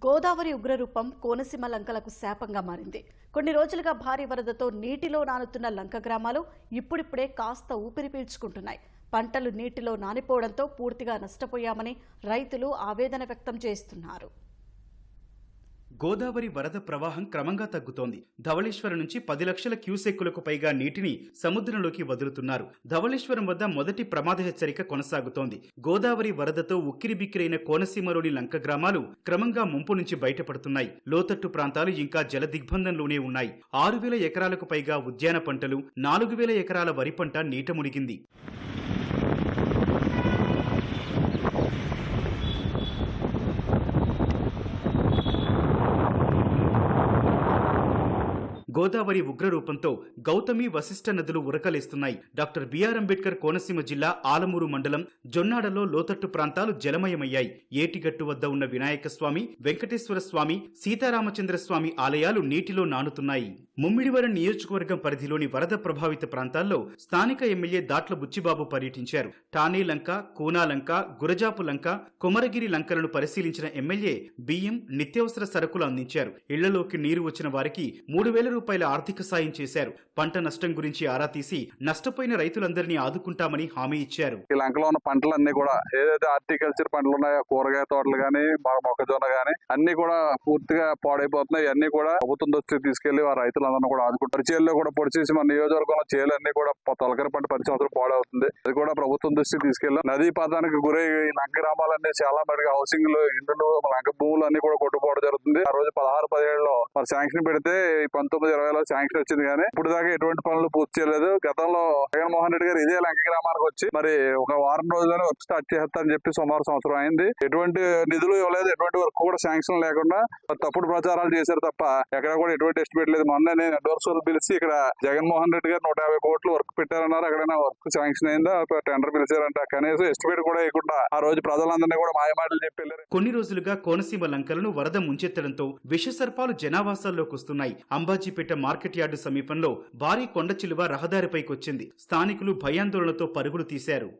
గోదావరి ఉగ్రరూపం కోనసీమ లంకలకు శాపంగా మారింది. కొన్ని రోజులుగా భారీ వరదతో నీటిలో నానుతున్న లంక గ్రామాలు ఇప్పుడిప్పుడే కాస్త ఊపిరి పీల్చుకుంటున్నాయి. పంటలు నీటిలో నానిపోవడంతో పూర్తిగా నష్టపోయామని రైతులు ఆవేదన వ్యక్తం చేస్తున్నారు. గోదావరి వరద ప్రవాహం క్రమంగా తగ్గుతోంది. ధవళేశ్వరం నుంచి పది లక్షల క్యూసెక్కులకు పైగా నీటిని సముద్రంలోకి వదులుతున్నారు. ధవళేశ్వరం వద్ద మొదటి ప్రమాద హెచ్చరిక కొనసాగుతోంది. గోదావరి వరదతో ఉక్కిరిబిక్కిరైన కోనసీమలోని లంక గ్రామాలు క్రమంగా ముంపు నుంచి బయటపడుతున్నాయి. లోతట్టు ప్రాంతాలు ఇంకా జల దిగ్బంధంలోనే ఉన్నాయి. ఆరు వేల ఎకరాలకు పైగా ఉద్యాన పంటలు నాలుగు వేల ఎకరాల వరి పంట నీట మునిగింది. గోదావరి ఉగ్రరూపంతో గౌతమి వశిష్ఠ నదులు ఉరకలేస్తున్నాయి. Doctor B R Ambedkar Konaseema జిల్లా ఆలమూరు మండలం జొన్నాడలో లోతట్టు ప్రాంతాలు జలమయమయ్యాయి. ఏటిగట్టు వద్ద ఉన్న వినాయక స్వామి వెంకటేశ్వర స్వామి సీతారామచంద్ర స్వామి ఆలయాలు నీటిలో నానుతున్నాయి. ముమ్మిడివరం నియోజకవర్గం పరిధిలోని వరద ప్రభావిత ప్రాంతాల్లో స్థానిక ఎమ్మెల్యే దాట్ల బుచ్చిబాబు పర్యటించారు. టానీ లంక కూనాలంక గురజాపు లంక కుమరగిరి లంకలను పరిశీలించిన ఎమ్మెల్యే బియ్యం నిత్యావసర సరుకులు అందించారు. ఇళ్ళలోకి నీరు వచ్చిన వారికి మూడు వేల రూపాయల ఆర్థిక సాయం చేశారు. పంట నష్టం గురించి ఆరా తీసి నష్టపోయిన రైతులందరినీ ఆదుకుంటామని హామీ ఇచ్చారు. ఈ లంకలో ఉన్న పంటలన్నీ కూడా ఏదైతే హార్టికల్చర్ పంటలు ఉన్నాయో కూరగాయ తోటలు గానీ మా మొక్కజొన్న గానీ అన్ని కూడా పూర్తిగా పాడైపోతున్నాయి. అన్ని కూడా ప్రభుత్వం దృష్టికి తీసుకెళ్ళి రైతులు రైతులందరూ కూడా ఆదుకుంటారు. పరిచయాల్లో కూడా పొడి చేసి మన నియోజకవర్గంలో చేలు అన్ని కూడా ప- తొలకరి పంట పది సంవత్సరాలు పాడవుతుంది. అది కూడా ప్రభుత్వం దృష్టికి తీసుకెళ్ళాం నదీ పాతానికి గురై ఈ లంక గ్రామాలన్నీ చాలా మటుకు హౌసింగ్లు ఇండ్లు లంక భూములు అన్ని కూడా కొట్టు జరుగుతుంది. ఆ రోజు పదహారు పదిహేడులో మరి శాంక్షన్ పెడితే ఈ పంతొమ్మిది ఇరవైలో శాంక్షన్ వచ్చింది కానీ ఇప్పుడు దాకా ఎటువంటి పనులు పూర్తి చేయలేదు. గతంలో జగన్మోహన్ రెడ్డి గారు ఇదే లంక గ్రామానికి వచ్చి మరి ఒక వారం రోజుల్లోనే వర్క్ స్టార్ట్ చేస్తారని చెప్పి సుమారు సంవత్సరం అయింది. ఎటువంటి నిధులు ఇవ్వలేదు. ఎటువంటి వర్క్ కూడా శాంక్షన్ లేకుండా తప్పుడు ప్రచారాలు చేశారు తప్ప ఎక్కడ కూడా ఎటువంటి ఎస్టిమేట్ లేదు. మొన్న నేను అడ్వాన్స్ పిలిచి ఇక్కడ జగన్మోహన్ రెడ్డి గారు నూట యాభై కోట్లు వర్క్ పెట్టారన్నారు. అక్కడైనా వర్క్ శాంక్షన్ అయిందా? టెండర్ పిలిచారంట. కనీసం ఎస్టిమేట్ కూడా వేయకుండా ఆ రోజు ప్రజలందరినీ కూడా మాయమాటలు చెప్పి వెళ్ళారు. కొన్ని రోజులుగా కోనసీమ లంకలను వరద ముంచెత్తడంతో విషసర్పాలు జనావాసాల్లోకి వస్తున్నాయి. అంబాజీపేట మార్కెట్ యార్డు సమీపంలో భారీ కొండ చిలువ రహదారిపైకొచ్చింది. స్థానికులు భయాందోళనతో పరుగులు తీశారు.